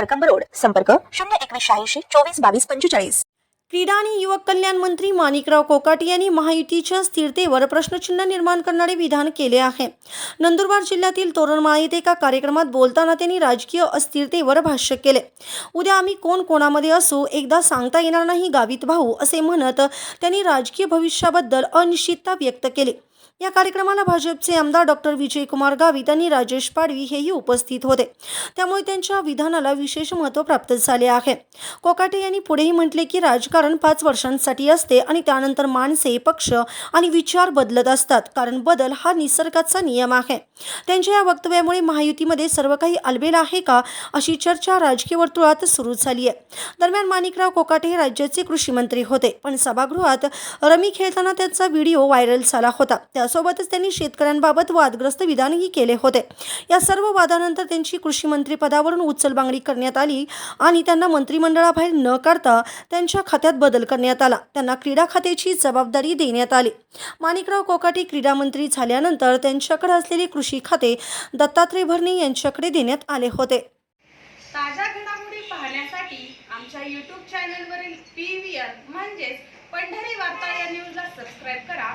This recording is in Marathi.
Karkamb road संपर्क शून्य एकवीस शहाऐंशी चोवीस बावीस पंचेचाळीस. क्रीडा आणि युवक कल्याण मंत्री माणिकराव कोकाटे यांनी महायुतीच्या स्थिरतेवर प्रश्नचिन्ह निर्माण करणारे विधान केले आहे. नंदुरबार जिल्ह्यातील तोरणमाळ येथे एका कार्यक्रमात बोलताना त्यांनी राजकीय अस्थिरतेवर भाष्य केले. उद्या आम्ही कोण कोणामध्ये असू एकदा सांगता येणार नाही गावित भाऊ असे म्हणत त्यांनी राजकीय भविष्याबद्दल अनिश्चितता व्यक्त केली. या कार्यक्रमाला भाजपचे आमदार डॉक्टर विजयकुमार गावित आणि राजेश पाडवी हेही उपस्थित होते. त्यामुळे त्यांच्या विधानाला विशेष महत्त्व प्राप्त झाले आहे. कोकाटे यांनी पुढेही म्हटले की राजकारण पाच वर्षांसाठी असते आणि त्यानंतर माणसे पक्ष आणि विचार बदलत असतात. कारण बदल हा निसर्गाचा नियम आहे. त्यांच्या या वक्तव्यामुळे महायुतीमध्ये सर्व काही अलबेल आहे का अशी चर्चा राजकीय वर्तुळात सुरू झाली आहे. दरम्यान माणिकराव कोकाटे हे राज्याचे कृषी मंत्री होते. पण सभागृहात रमी खेळताना त्यांचा व्हिडिओ व्हायरल झाला होता. त्यासोबतच त्यांनी शेतकऱ्यांबाबत वादग्रस्त विधानही केले होते. या सर्व वादानंतर त्यांची कृषी मंत्री पदावरून उचलबांगडी करण्यात आली आणि त्यांना मंत्रिमंडळाबाहेर न काढता त्यांच्या खात्यात बदल करण्यात आला. त्यांना क्रीडा खात्याची जबाबदारी देण्यात आली. माणिकराव कोकाटे क्रीडा मंत्री झाल्यानंतर त्यांच्याकडे असलेले कृषी खाते दत्तात्रय भरणे यांच्याकडे देण्यात आले होते. ताज्या घडामोडी पाहण्यासाठी आमच्या यूट्यूब चॅनलवरील पी व्ही आर म्हणजेच पंढरी वार्ता या न्यूजला सबस्क्राईब करा.